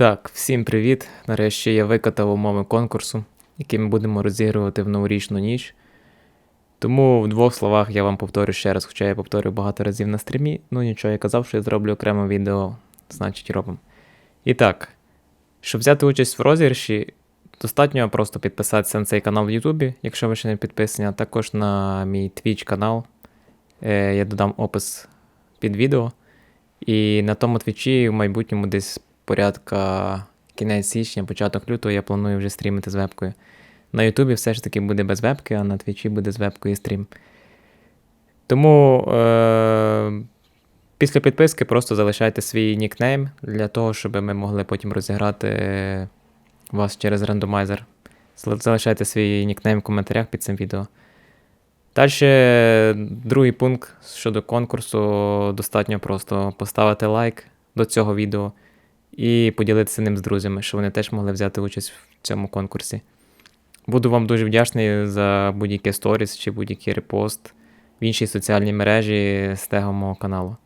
Так, всім привіт. Нарешті я викатав умови конкурсу, який ми будемо розігрувати в новорічну ніч. Тому в двох словах я вам повторю ще раз, хоча я повторю багато разів на стрімі. Ну нічого, я казав, що я зроблю окреме відео, значить робимо. І так, щоб взяти участь в розіграші, достатньо просто підписатися на цей канал в Ютубі, якщо ви ще не підписані, а також на мій Twitch канал. Е, я додам опис під відео. І на тому твічі в майбутньому десь порядка кінець січня, початок лютого я планую вже стрімити з вебкою. На Ютубі все ж таки буде без вебки, а на твічі буде з вебкою стрім. Тому е- після підписки просто залишайте свій нікнейм для того, щоб ми могли потім розіграти вас через рандомайзер. Залишайте свій нікнейм в коментарях під цим відео. Далі, другий пункт щодо конкурсу, достатньо просто поставити лайк до цього відео і поділитися ним з друзями, щоб вони теж могли взяти участь в цьому конкурсі. Буду вам дуже вдячний за будь-який сторіс чи будь-який репост в іншій соціальній мережі з тегом мого каналу.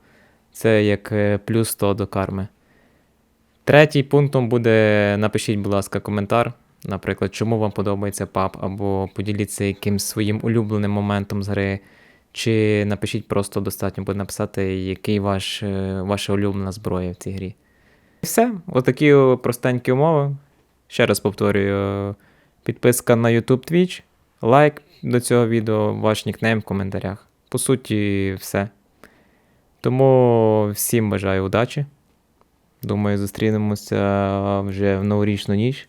Це як е, плюс 100 до карми. Третій пунктом буде: напишіть, будь ласка, коментар. Наприклад, чому вам подобається паб, або поділіться якимсь своїм улюбленим моментом з гри. Чи напишіть просто достатньо буде написати, який ваш, е, ваша улюблена зброя в цій грі. Все, отакі простенькі умови. Ще раз повторюю: підписка на YouTube Twitch, лайк до цього відео, ваш нікнейм в коментарях. По суті, все. Тому всім бажаю удачі. Думаю, зустрінемося вже в новорічну ніч.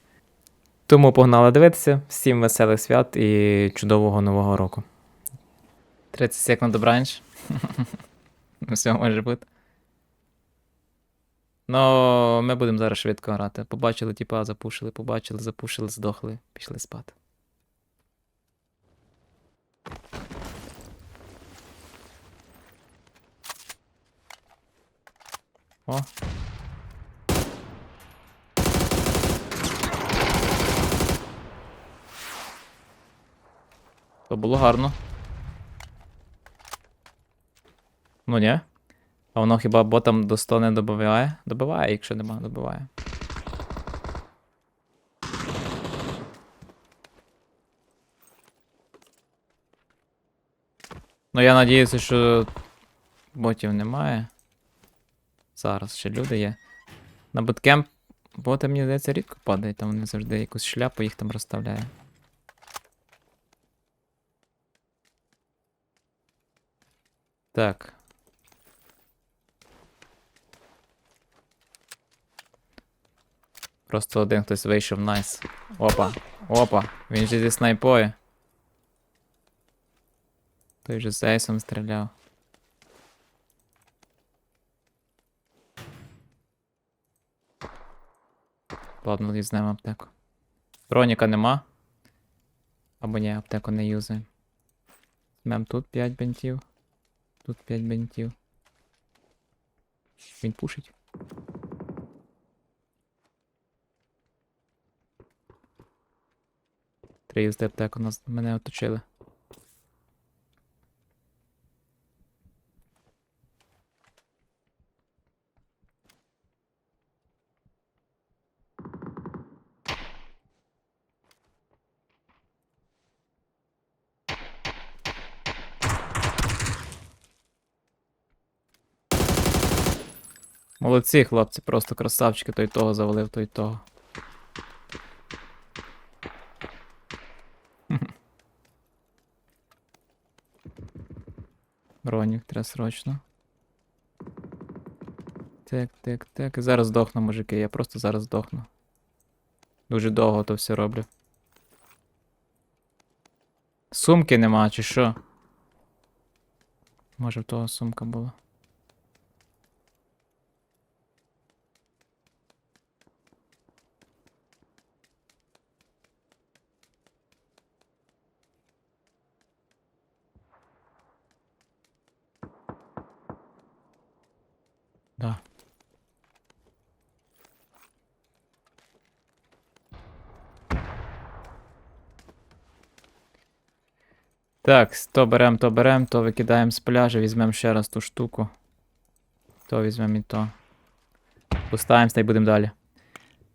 Тому погнали дивитися. Всім веселих свят і чудового нового року. 30 секунд добраніч. Все може бути. Ну, ми будемо зараз швидко грати. Побачили, типа, запушили, побачили, запушили, здохли, пішли спати. О. То було гарно. Ну ні. А воно хіба ботам до 100 не добиває? Добиває, якщо нема, добиває. Ну я надіюся, що ботів немає. Зараз ще люди є. На буткемп боти, мені здається, рідко падають, там вони завжди якусь шляпу їх там розставляє. Так. Просто один хтось вийшов, найс. Опа. Опа. Він же зі снайпою. Той же з ейсом стріляв. Ладно, візьмемо аптеку. Броніка нема. Або ні, аптеку не юзаємо. Візьмемо тут 5 бинтів. Тут 5 бинтів. Він пушить. Треба їздити аптеку, нас мене оточили. Молодці, хлопці, просто красавчики, той того завалив, той того. Бронік треба срочно. Так, так, так. Зараз здохну, мужики, я просто зараз здохну. Дуже довго то все роблю. Сумки нема, чи що? Може в того сумка була. Да. Так, то берем, то берем, то викидаємо з пляжа, візьмемо ще раз ту штуку. То візьмемо і то. Поставимось та й будемо далі.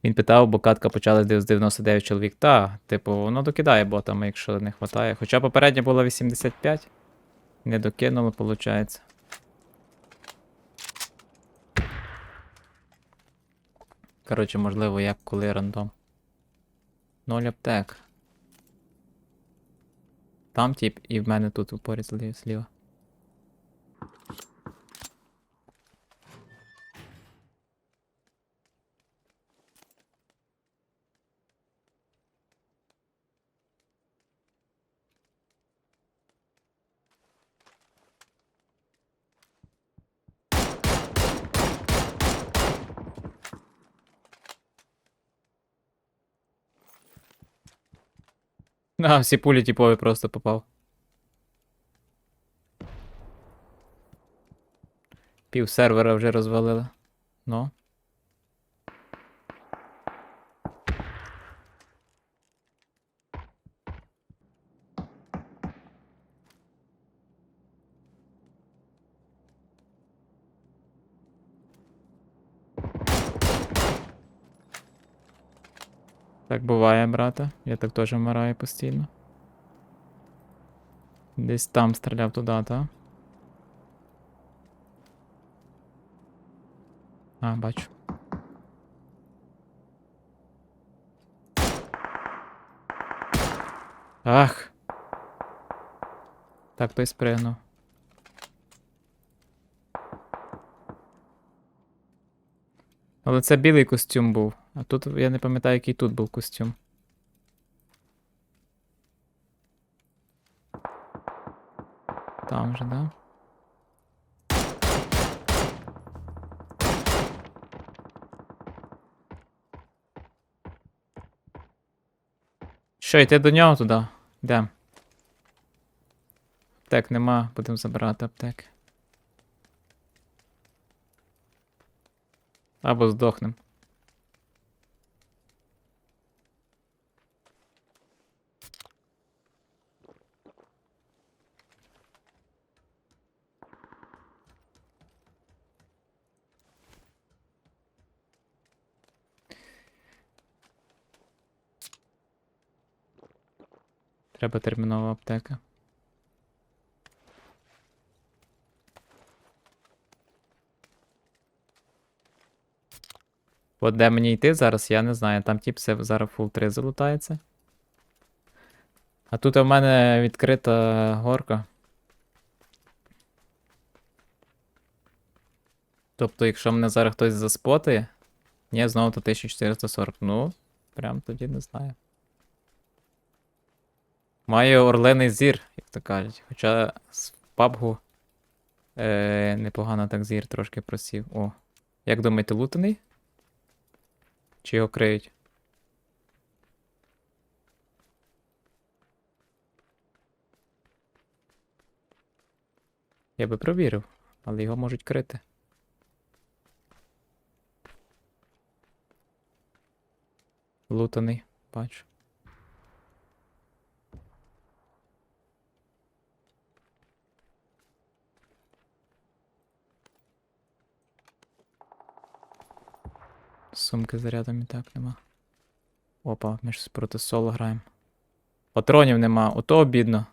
Він питав, бо катка почалась з 99 чоловік. Та, типу, воно докидає ботами, якщо не вистачає. Хоча попередня була 85. Не докинуло, виходить. Коротше, можливо, як коли рандом. Ноль аптек. Там тип, і в мене тут упорі злі- зліва. А, всі пулі типові просто попав. Пів сервера вже розвалили. Ну. Так буває, брате. Я так теж вмираю постійно. Десь там стріляв туди, та? А, бачу. Ах. Так, той спригнув. Але це білий костюм був. А тут я не пам'ятаю, який тут був костюм. Там же, да? Що, йти до нього туди? Йдем. Аптек нема, будемо забирати аптеки. Або здохнем. Треба термінова аптека. От де мені йти зараз, я не знаю. Там все зараз фул 3 залутається. А тут у мене відкрита горка. Тобто, якщо мене зараз хтось заспотає, ні, знову то 1440. Ну, прям тоді не знаю. Маю орлиний зір, як то кажуть. Хоча з пабгу е, непогано так зір трошки просів. О. Як думаєте, лутаний? Чи його криють? Я би провірив, але його можуть крити. Лутаний, бачу. Сумки зарядом і так нема. Опа, ми ж проти соло граємо. Патронів нема, ото обідно.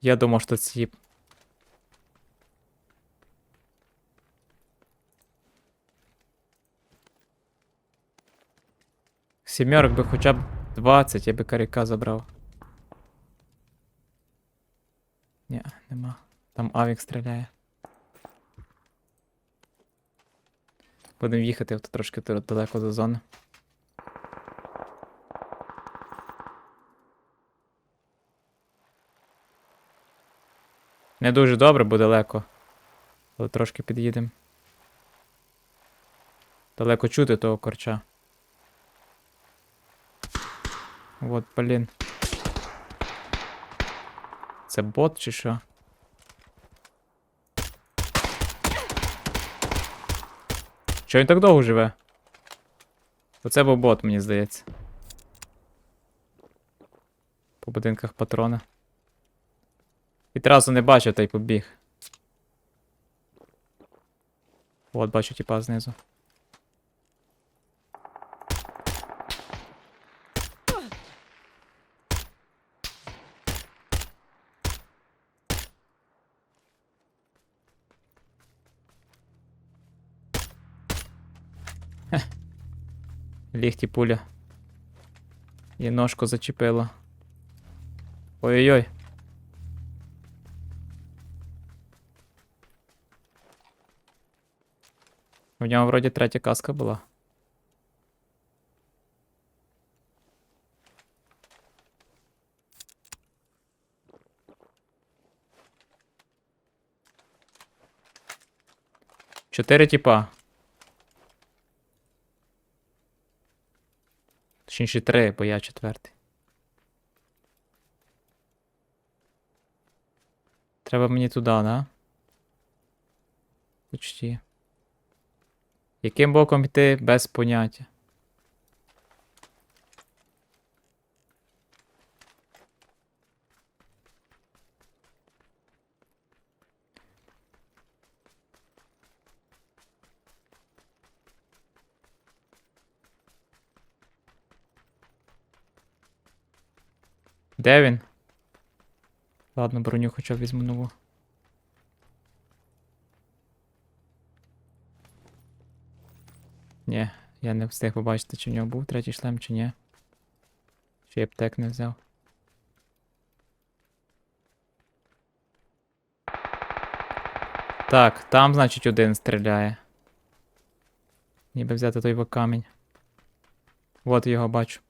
Я думав, що ці. Сімерок би хоча б 20, я би каріка забрав. Ні, нема. Там авік стріляє. Будемо їхати авто трошки далеко до зони. Не дуже добре, бо далеко. Але трошки під'їдемо. Далеко чути того корча. От, блін. Це бот чи що? Чого він так довго живе? Оце був бот, мені здається. По будинках патрони. Відразу не бачив, та й побіг. От, бачу тіпа знизу. Лігті пуля. І ножку зачепила. Ой-ой-ой. У нього вроді третя каска була. Чотири тіпа. Точніше три, бо я четвертий. Треба мені туди, да? Почти. Яким боком йти без поняття. Де він? Ладно, броню хоча б візьму нову. Ні, я не встиг побачити, чи в нього був третій шлем, чи ні. Чи я аптек не взяв. Так, там, значить, один стріляє. Ніби взяти той камінь. От його бачу.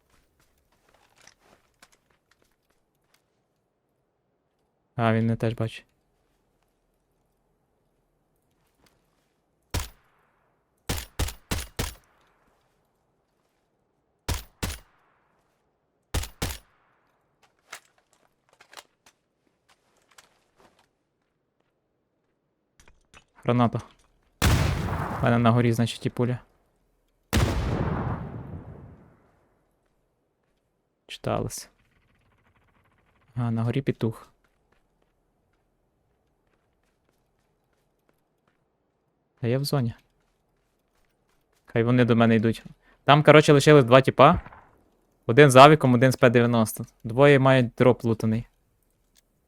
А, він не теж бачить. Граната. У на горі, значить, і пуля. Читалось. А, на горі петух. Я в зоні. Хай вони до мене йдуть. Там, коротше, лишились два тіпа. Один з авіком, один з П-90. Двоє мають дроп лутаний.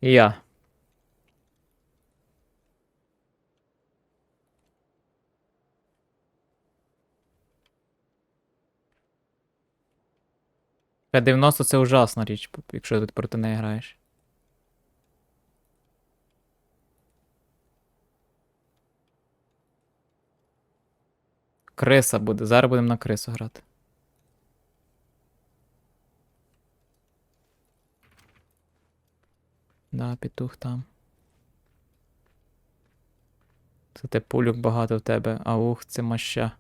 І я. П-90 це ужасна річ, якщо ти проти неї граєш. Криса буде. Зараз будемо на крису грати. Да, петух там. Це те пулюк багато в тебе. Аух, це маща.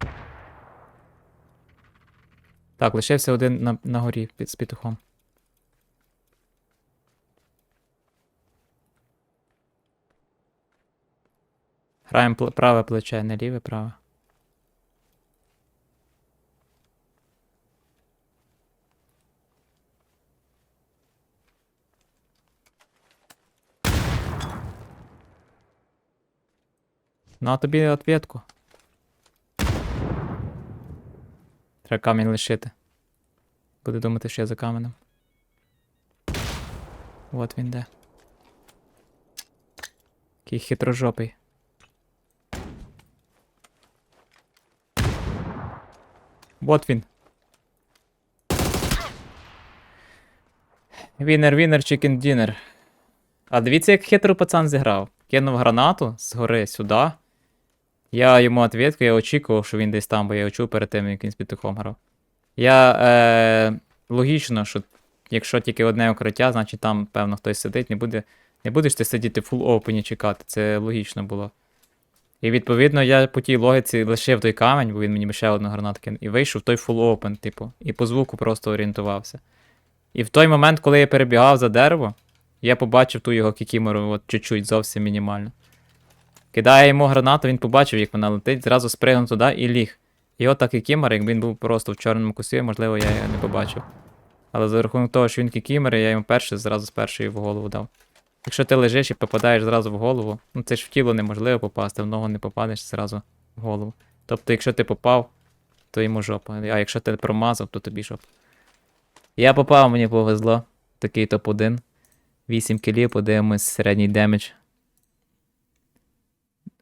Так, лишився один на, на горі під з петухом. Граємо праве плече, не ліве, праве. На тобі ответку. Треба камінь лишити. Буде думати, що я за каменем. От він де. Який хитрожопий. Вот він. Вінер, вінер, чикен дінер. А дивіться, як хитро пацан зіграв. Кинув гранату згори сюди. Я йому ответку, я очікував, що він десь там, бо я його чув перед тим, як він з петухом грав. Я е, логічно, що якщо тільки одне укриття, значить там, певно, хтось сидить, не буде. Не будеш ти сидіти в фул опені чекати, це логічно було. І відповідно я по тій логіці лишив той камінь, бо він мені ще одну гранату кинув, і вийшов в той фул опен, типу, і по звуку просто орієнтувався. І в той момент, коли я перебігав за дерево, я побачив ту його кікімору, от чуть-чуть, зовсім мінімально. Кидає йому гранату, він побачив, як вона летить, зразу спригнув туди і ліг. І от так кікімор, якби він був просто в чорному косі, можливо, я його не побачив. Але за рахунок того, що він кікімор, я йому перший зразу з першої в голову дав. Якщо ти лежиш і попадаєш зразу в голову, ну це ж в тіло неможливо попасти, в ногу не попадеш зразу в голову. Тобто, якщо ти попав, то йому жопа. А якщо ти промазав, то тобі жопа. Я попав, мені повезло. Такий топ-1. 8 кілів, подивимось середній демедж.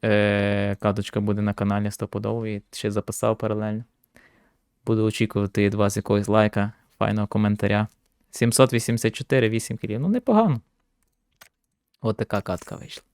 Е, каточка буде на каналі стопудово і ще записав паралельно. Буду очікувати від вас якогось лайка, файного коментаря. 784, 8 кілів. Ну, непогано. От така катка вийшла.